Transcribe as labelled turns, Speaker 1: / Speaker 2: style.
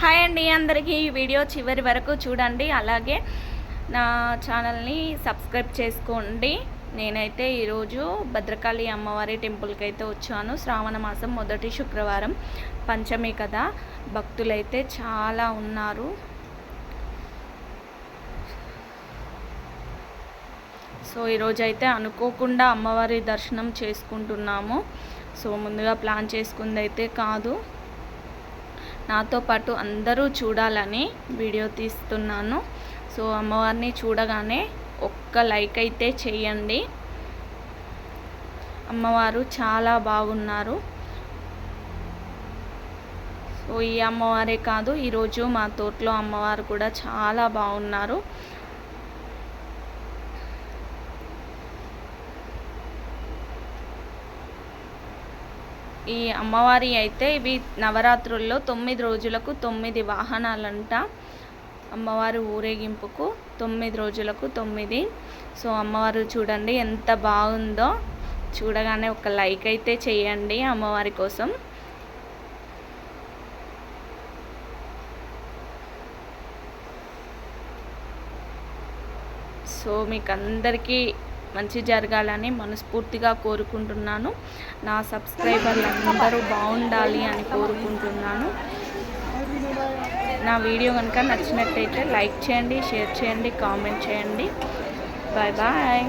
Speaker 1: Hi అండి అందరికీ. ఈ వీడియో చివరి వరకు చూడండి. అలాగే నా ఛానల్ని సబ్స్క్రైబ్ చేసుకోండి. నేనైతే ఈరోజు భద్రకాళి అమ్మవారి టెంపుల్కి అయితే వచ్చాను. శ్రావణ మాసం మొదటి శుక్రవారం. పంచమి కదా. భక్తులైతే చాలా ఉన్నారు. సో ఈరోజు అయితే అనుకోకుండా అమ్మవారి దర్శనం చేసుకుంటున్నాము. సో ముందుగా ప్లాన్ చేసుకుంది అయితే కాదు. నాతో పాటు అందరూ చూడాలని వీడియో తీస్తున్నాను. సో అమ్మవారిని చూడగానే ఒక్క లైక్ అయితే చేయండి. అమ్మవారు చాలా బాగున్నారు. సో ఈ అమ్మవారే కాదు ఈరోజు మా తోటలో అమ్మవారు కూడా చాలా బాగున్నారు. ఈ అమ్మవారి అయితే ఇవి నవరాత్రుల్లో తొమ్మిది రోజులకు తొమ్మిది వాహనాలంట. అమ్మవారి ఊరేగింపుకు తొమ్మిది రోజులకు తొమ్మిది. సో అమ్మవారు చూడండి ఎంత బాగుందో. చూడగానే ఒక లైక్ అయితే చేయండి అమ్మవారి కోసం. సో మీకు అందరికీ మంచి జరగాలని మనస్ఫూర్తిగా కోరుకుంటున్నాను. నా సబ్స్క్రైబర్లు అందరూ బాగుండాలి అని కోరుకుంటున్నాను. నా వీడియో కనుక నచ్చినట్టయితే లైక్ చేయండి షేర్ చేయండి కామెంట్ చేయండి. Bye bye.